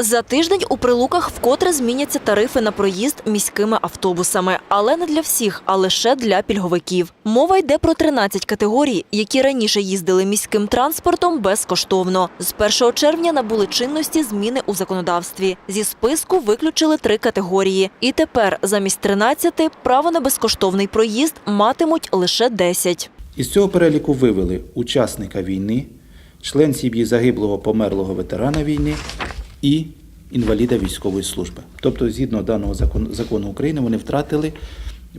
За тиждень у прилуках вкотре зміняться тарифи на проїзд міськими автобусами, але не для всіх, а лише для пільговиків. Мова йде про 13 категорій, які раніше їздили міським транспортом безкоштовно. З 1 червня набули чинності зміни у законодавстві. Зі списку виключили три категорії, і тепер замість 13 право на безкоштовний проїзд матимуть лише 10. Із цього переліку вивели учасника війни, член сім'ї загиблого померлого ветерана війни і інваліда військової служби. Тобто, згідно даного закону, закону України, вони втратили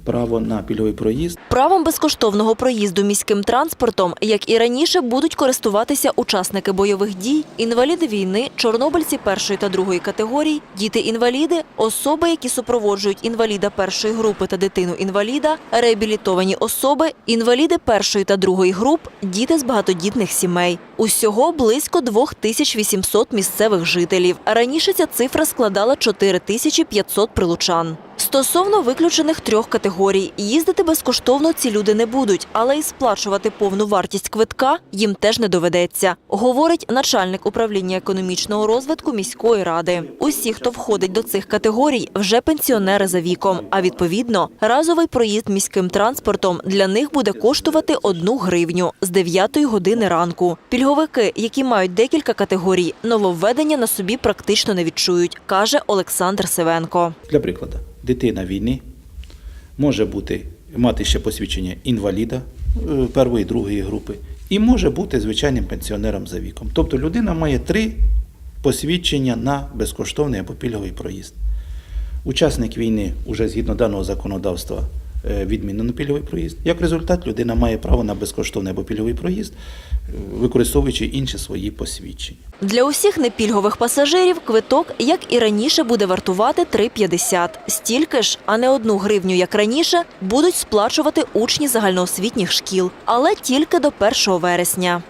право на пільговий проїзд. Правом безкоштовного проїзду міським транспортом, як і раніше, будуть користуватися учасники бойових дій, інваліди війни, чорнобильці першої та другої категорій, діти-інваліди, особи, які супроводжують інваліда першої групи та дитину-інваліда, реабілітовані особи, інваліди першої та другої груп, діти з багатодітних сімей. Усього близько 2800 місцевих жителів. Раніше ця цифра складала 4500 прилучан. Стосовно виключених трьох категорій, їздити безкоштовно ці люди не будуть, але і сплачувати повну вартість квитка їм теж не доведеться, говорить начальник управління економічного розвитку міської ради. Усі, хто входить до цих категорій, вже пенсіонери за віком. А відповідно, разовий проїзд міським транспортом для них буде коштувати одну гривню з 9 години ранку. Пільговики, які мають декілька категорій, нововведення на собі практично не відчують, каже Олександр Севенко. Для прикладу, дитина війни може бути, мати ще посвідчення інваліда першої першої другої групи і може бути звичайним пенсіонером за віком. Тобто людина має три посвідчення на безкоштовний або пільговий проїзд. Учасник війни уже згідно даного законодавства е, відмінено пільговий проїзд. Як результат, людина має право на безкоштовний або пільговий проїзд, е, використовуючи інші свої посвідчення. Для усіх непільгових пасажирів квиток, як і раніше, буде вартувати 3,50. Стільки ж, а не одну гривню, як раніше, будуть сплачувати учні загальноосвітніх шкіл, але тільки до 1 вересня.